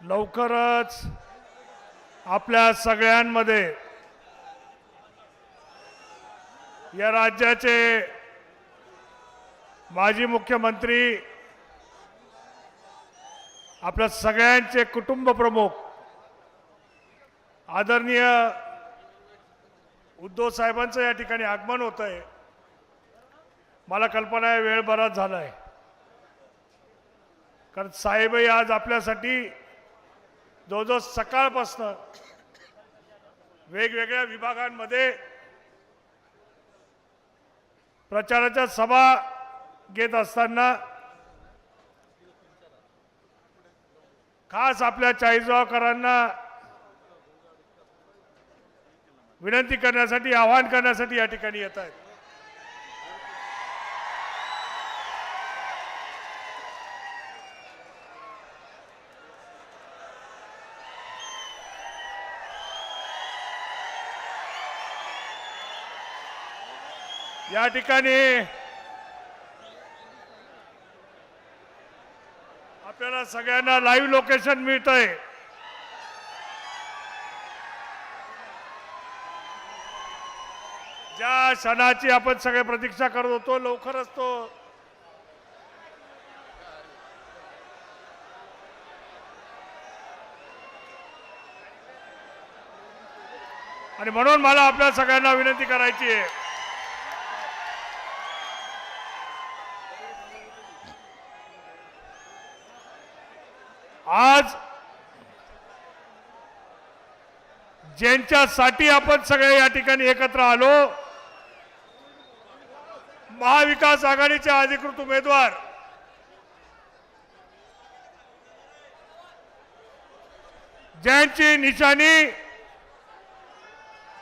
लवकरच आपल्या सगळ्यांमध्ये या राज्याचे माजी मुख्यमंत्री आपल्या सगळ्यांचे कुटुंब प्रमुख आदरणीय उद्धव साहेबांचं या ठिकाणी आगमन होत आहे मला कल्पना आहे वेळ बराच झाला आहे कारण साहेबही आज आपल्यासाठी जवळजवळ सकाळपासनं वेगवेगळ्या विभागांमध्ये प्रचाराच्या सभा घेत असताना खास आपल्या चाळीसगावकरांना विनंती करण्यासाठी आवाहन करण्यासाठी या ठिकाणी येत आहेत. या ठिकाणी आपल्याला सगळ्यांना लाईव्ह लोकेशन मिळत आहे ज्या क्षणाची आपण सगळे प्रतीक्षा करत होतो लवकरच तो आणि म्हणून मला आपल्या सगळ्यांना विनंती करायची आहे. आज ज्यांच्यासाठी आपण सगळे या ठिकाणी एकत्र आलो महाविकास आघाडीचे अधिकृत उमेदवार ज्यांची निशाणी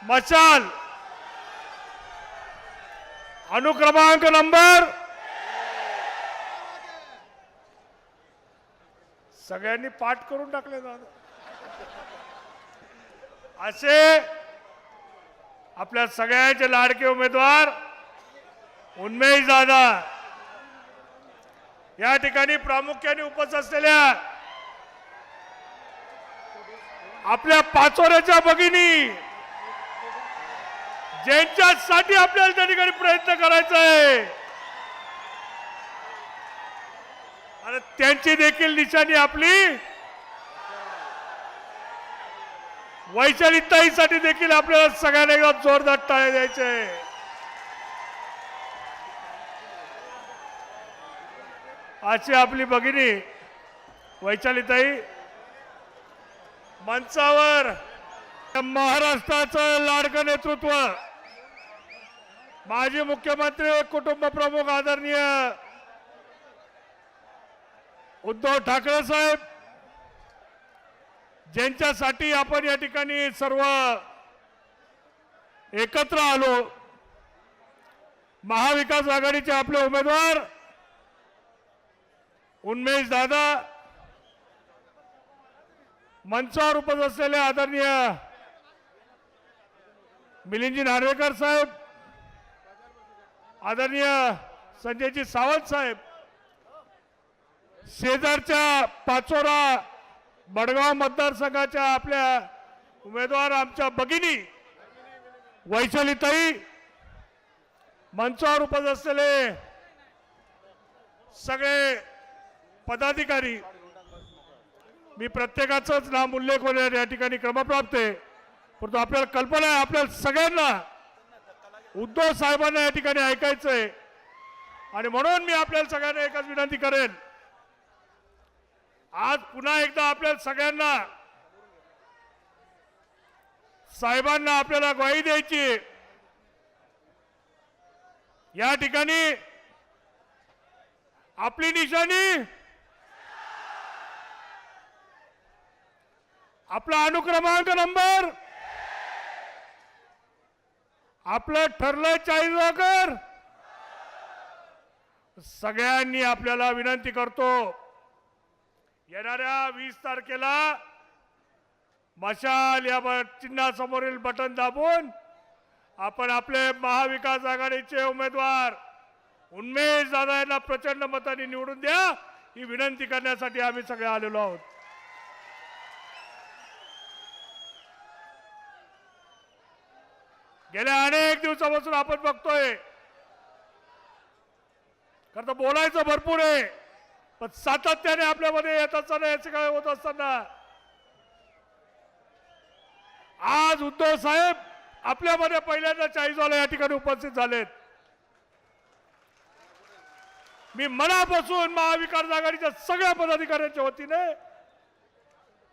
मशाल अनुक्रमांक नंबर सगळ्यांनी पाठ करून टाकले दादा असे आपल्या सगळ्यांचे लाडके उमेदवार उन्मेश दादा या ठिकाणी प्रामुख्याने उपस्थित असलेल्या आपल्या पाचोऱ्याच्या भगिनी ज्यांच्यासाठी आपल्याला त्या ठिकाणी प्रयत्न करायचा आहे. आणि त्यांची देखील निशाणी आपली. वैचारिकताईसाठी देखील आपल्याला सगळ्यांना एकदा जोरदार टाळ्या द्यायचे. आहे. आजची आपली भगिनी वैचालिताई मंचावर महाराष्ट्राचं लाडकं नेतृत्व. माजी मुख्यमंत्री कुटुंब प्रमुख आदरणीय उद्धव ठाकरे साहेब ज्यांच्यासाठी आपण या ठिकाणी सर्व एकत्र आलो महाविकास आघाडीचे आपले उमेदवार उन्मेश दादा मंचावर उपस्थित असलेले आदरणीय मिलिंदजी नार्वेकर साहेब आदरणीय संजयजी सावंत साहेब शेजारच्या पाचोरा बडगाव मतदारसंघाच्या आपल्या उमेदवार आमच्या भगिनी वैशालीताई मंचावर उपस्थित असलेले सगळे पदाधिकारी. मी प्रत्येकाचंच नाम उल्लेख होणार या ठिकाणी क्रमप्राप्त आहे. परंतु आपल्याला कल्पना आहे आपल्या सगळ्यांना उद्धव साहेबांना या ठिकाणी ऐकायचं आहे आणि म्हणून मी आपल्याला सगळ्यांना एकच विनंती करेन आज पुन्हा एकदा आपल्या सगळ्यांना साहेबांना आपल्याला ग्वाही द्यायची. या ठिकाणी आपली निशाणी आपला अनुक्रमांक नंबर आपलं ठरलंय चाळीस सगळ्यांनी आपल्याला विनंती करतो. येणाऱ्या वीस तारखेला मशाल या चिन्हासमोरील बटन दाबून आपण आपले महाविकास आघाडीचे उमेदवार उन्मेश दादा यांना प्रचंड मताने निवडून द्या ही विनंती करण्यासाठी आम्ही सगळे आलेलो आहोत. गेल्या अनेक दिवसापासून आपण बघतोय. खर तर बोलायचं भरपूर आहे. पण सातत्याने आपल्यामध्ये येत असताना याचे काय होत असताना? आज उद्धव साहेब आपल्यामध्ये पहिल्यांदा चाळीसवाला या ठिकाणी उपस्थित झालेत. मी मनापासून महाविकास आघाडीच्या सगळ्या पदाधिकाऱ्यांच्या वतीने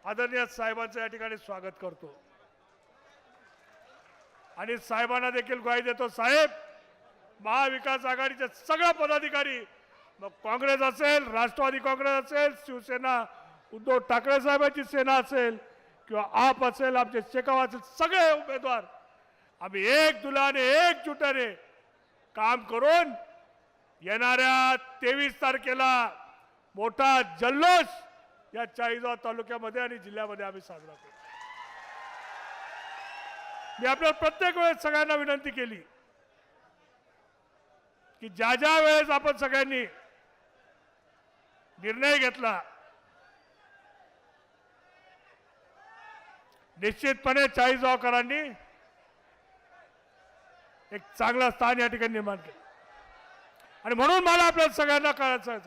आदरणीय साहेबांचं या ठिकाणी स्वागत करतो. आणि साहेबांना देखील ग्वाही देतो साहेब महाविकास आघाडीचे सगळ्या पदाधिकारी मग काँग्रेस असेल राष्ट्रवादी काँग्रेस असेल शिवसेना उद्धव ठाकरे साहेबांची सेना असेल किंवा आप असेल आमचे शेकाव असेल सगळे उमेदवार आम्ही एक दुलाने एकजुटाने काम करून येणाऱ्या तेवीस तारखेला मोठा जल्लोष या चाळीसगाव तालुक्यामध्ये आणि जिल्ह्यामध्ये आम्ही साजरा करू मी आपल्याला प्रत्येक वेळेस सगळ्यांना विनंती केली की ज्या ज्या वेळेस आपण सगळ्यांनी निर्णय घेतला. निश्चितपणे चाळीसगावकरांनी एक चांगलं स्थान या ठिकाणी निर्माण केलं. आणि म्हणून मला आपल्या सगळ्यांना कळायचं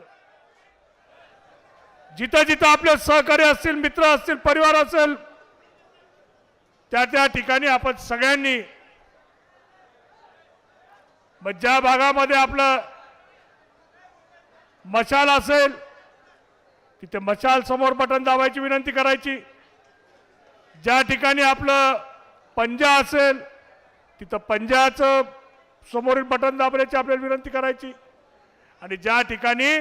जिथं जिथं आपले सहकारी असतील मित्र असतील परिवार असेल त्या त्या ठिकाणी आपण सगळ्यांनी मग ज्या भागामध्ये आपलं मशाल असेल तिथे मशाल समोर बटन दाबायची विनंती करायची. ज्या ठिकाणी आपलं पंजा असेल तिथं पंजाचं समोरील बटन दाबण्याची आपल्याला विनंती करायची. आणि ज्या ठिकाणी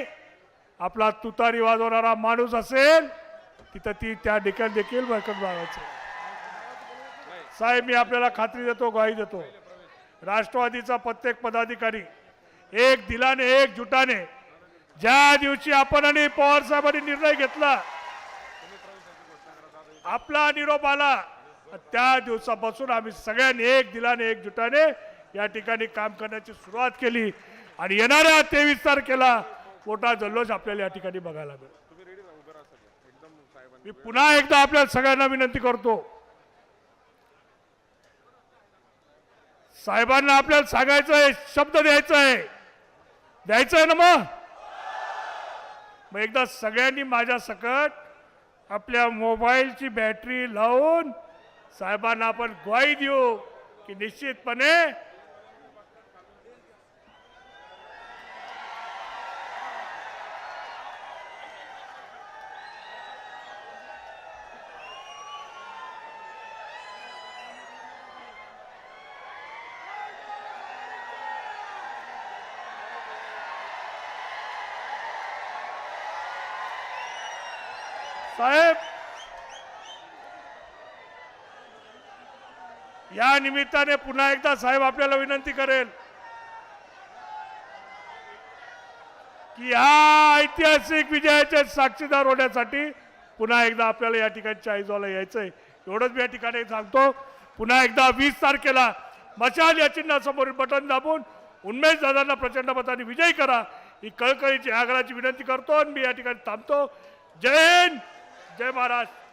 आपला तुतारी वाजवणारा माणूस असेल तिथं ती त्या ठिकाणी देखील बळकट दाबायचं साहेब मी आपल्याला खात्री देतो ग्वाही देतो. राष्ट्रवादीचा प्रत्येक पदाधिकारी एक दिलाने एक जुटाने ज्या दिवशी आपण आणि पवार साहेबांनी निर्णय घेतला आपला निरोप आला त्या दिवसापासून आम्ही सगळ्यांनी एक दिलाने एकजुटाने या ठिकाणी काम करण्याची सुरुवात केली. आणि येणाऱ्या तेवीस तारखेला मोठा जल्लोष आपल्याला या ठिकाणी बघायला मिळेल. मी पुन्हा एकदा आपल्या सगळ्यांना विनंती करतो. साहेबांना आपल्याला सांगायचं आहे शब्द द्यायचा आहे द्यायचं आहे ना मग? मग एकदा सगळ्यांनी माझ्या सकट आपल्या मोबाईलची बॅटरी लावून साहेबांना आपण ग्वाही देऊ की निश्चितपणे साहेब या निमित्ताने पुन्हा एकदा साहेब आपल्याला विनंती करेल की ह्या ऐतिहासिक विजयाचे साक्षीदार होण्यासाठी पुन्हा एकदा आपल्याला या ठिकाणी चाळीसगावला यायचंय. एवढंच मी या ठिकाणी सांगतो. पुन्हा एकदा वीस तारखेला मशाल या चिन्हासमोरील बटन दाबून उन्मेष दादांना प्रचंड मताने विजयी करा. ही कळकळीची आग्रहाची विनंती करतो आणि मी या ठिकाणी थांबतो. जय हिंद! जय महाराष्ट्र